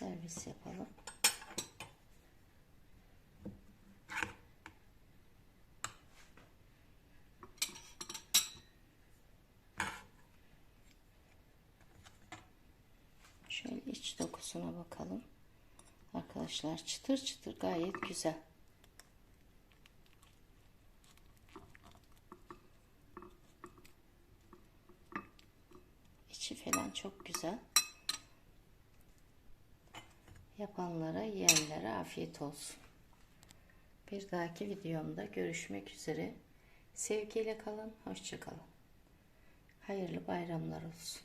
servis yapalım. Şöyle iç dokusuna bakalım. Arkadaşlar çıtır çıtır gayet güzel. İçi falan çok güzel. Yapanlara, yiyenlere afiyet olsun. Bir dahaki videomda görüşmek üzere. Sevgiyle kalın, hoşça kalın. Hayırlı bayramlar olsun.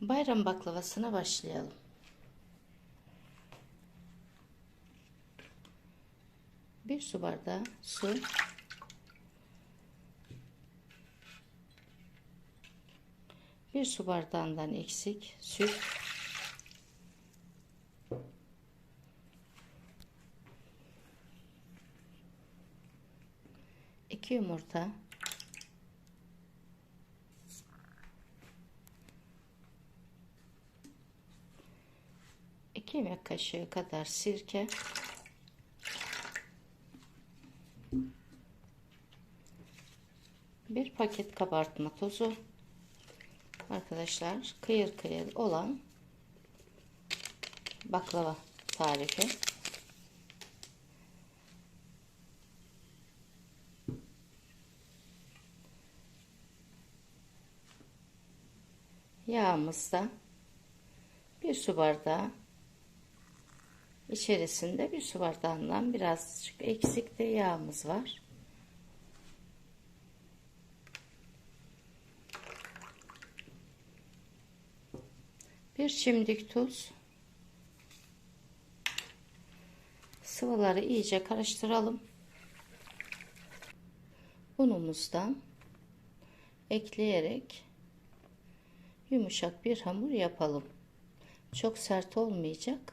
Bayram baklavasına başlayalım. Bir su bardağı su. Bir su bardağından eksik süt. İki yumurta. İki yemek kaşığı kadar sirke. Bir paket kabartma tozu. Arkadaşlar kıyır kıyır olan baklava tarifi. Yağımızda bir su bardağı içerisinde bir su bardağından birazcık eksik de yağımız var. Bir çimdik tuz. Sıvıları iyice karıştıralım. Unumuzdan ekleyerek yumuşak bir hamur yapalım. Çok sert olmayacak.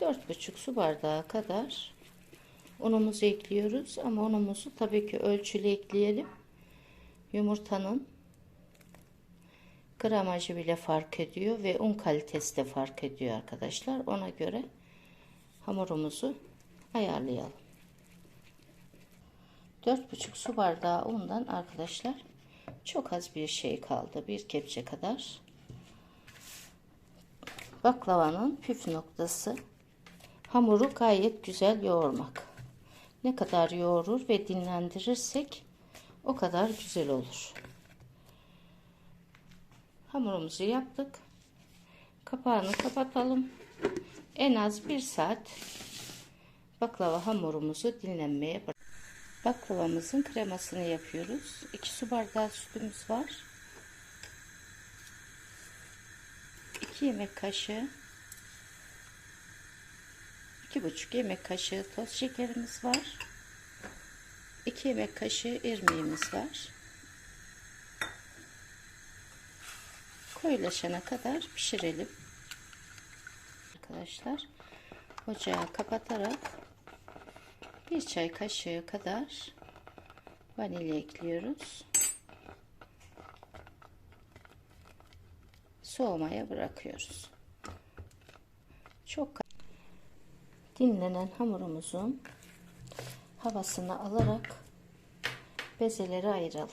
Dört buçuk su bardağı kadar unumuzu ekliyoruz ama unumuzu tabii ki ölçülü ekleyelim. Yumurtanın gramajı bile fark ediyor ve un kalitesi de fark ediyor arkadaşlar. Ona göre hamurumuzu ayarlayalım. 4,5 su bardağı undan arkadaşlar çok az bir şey kaldı. Bir kepçe kadar. Baklavanın püf noktası hamuru gayet güzel yoğurmak. Ne kadar yoğurur ve dinlendirirsek o kadar güzel olur. Hamurumuzu yaptık. Kapağını kapatalım. En az bir saat baklava hamurumuzu dinlenmeye bırakalım. Baklavamızın kremasını yapıyoruz. 2 su bardağı sütümüz var. 2 yemek kaşığı 2,5 yemek kaşığı toz şekerimiz var. 2 yemek kaşığı irmiğimiz var. Koyulaşana kadar pişirelim. Arkadaşlar ocağı kapatarak bir çay kaşığı kadar vanilya ekliyoruz. Soğumaya bırakıyoruz. Çok dinlenen hamurumuzun havasını alarak bezeleri ayıralım.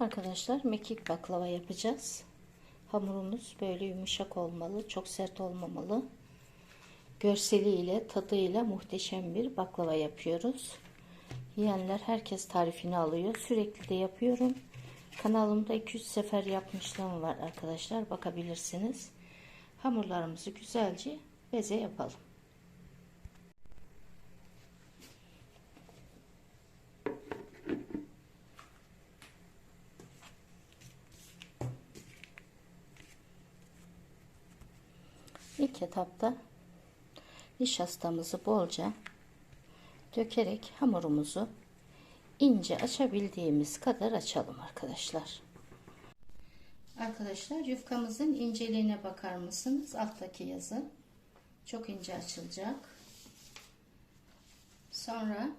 Arkadaşlar mekik baklava yapacağız. Hamurumuz böyle yumuşak olmalı, çok sert olmamalı. Görseliyle, tadıyla muhteşem bir baklava yapıyoruz. Yiyenler herkes tarifini alıyor. Sürekli de yapıyorum. Kanalımda 200 sefer yapmışlığım var arkadaşlar. Bakabilirsiniz. Hamurlarımızı güzelce beze yapalım. İlk etapta nişastamızı bolca dökerek hamurumuzu ince açabildiğimiz kadar açalım arkadaşlar. Arkadaşlar yufkamızın inceliğine bakar mısınız? Alttaki yazı çok ince açılacak. Sonra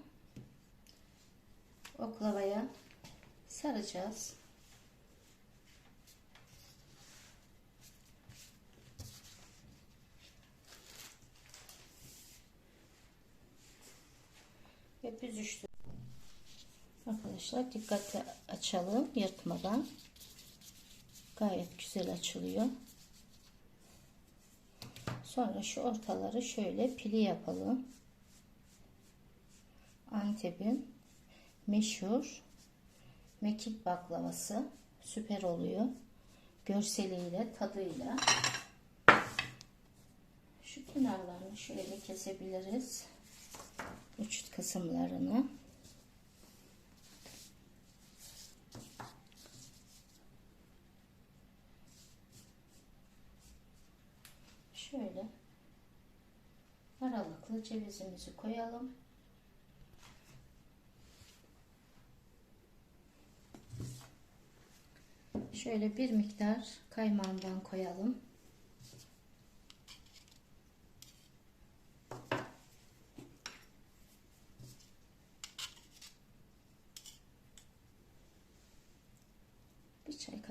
oklavaya saracağız. Ve büzüştür. Arkadaşlar dikkatli açalım yırtmadan. Gayet güzel açılıyor. Sonra şu ortaları şöyle pili yapalım. Antep'in meşhur mekik baklavası süper oluyor. Görseliyle, tadıyla. Şu kenarlarını şöyle kesebiliriz. Uç kısımlarını. Şöyle aralıklı cevizimizi koyalım. Şöyle bir miktar kaymağından koyalım.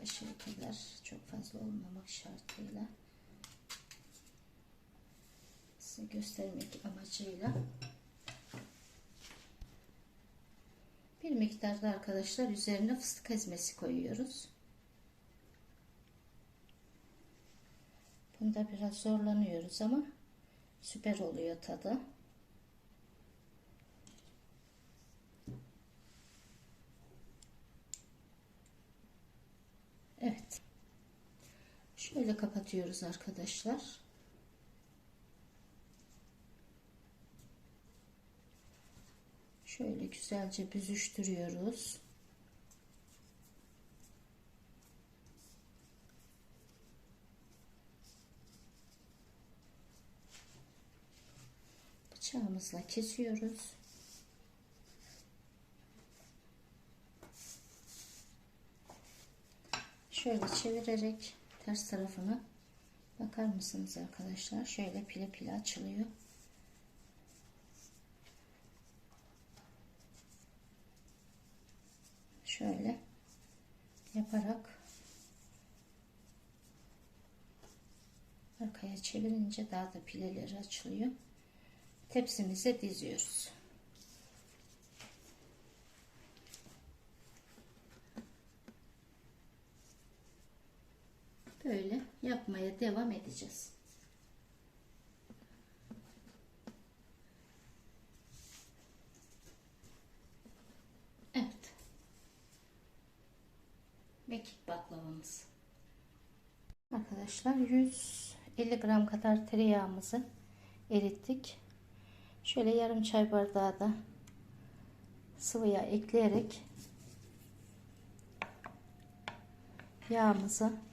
Kadar çok fazla olmamak şartıyla size göstermek amacıyla bir miktarda arkadaşlar üzerine fıstık ezmesi koyuyoruz. Bunda biraz zorlanıyoruz ama süper oluyor tadı. Evet. Şöyle kapatıyoruz arkadaşlar. Şöyle güzelce büzüştürüyoruz. Bıçağımızla kesiyoruz. Şöyle çevirerek ters tarafını bakar mısınız arkadaşlar? Şöyle pile pile açılıyor. Şöyle yaparak arkaya çevirince daha da pileleri açılıyor. Tepsimize diziyoruz. Böyle yapmaya devam edeceğiz. Evet. Mekik baklavamız. Arkadaşlar 150 gram kadar tereyağımızı erittik. Şöyle yarım çay bardağı da sıvı yağ ekleyerek yağımızı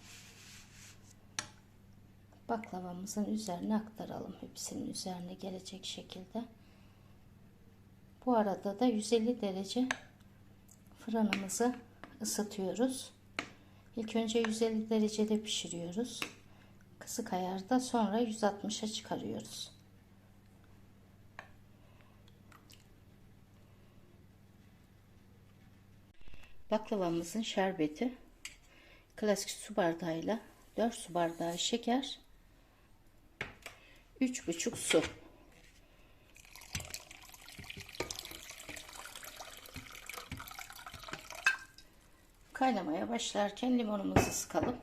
baklavamızın üzerine aktaralım. Hepsinin üzerine gelecek şekilde. Bu arada da 150 derece fırınımızı ısıtıyoruz. İlk önce 150 derecede pişiriyoruz. Kısık ayarda sonra 160'a çıkarıyoruz. Baklavamızın şerbeti klasik su bardağıyla 4 su bardağı şeker 3,5 su. Kaynamaya başlarken limonumuzu sıkalım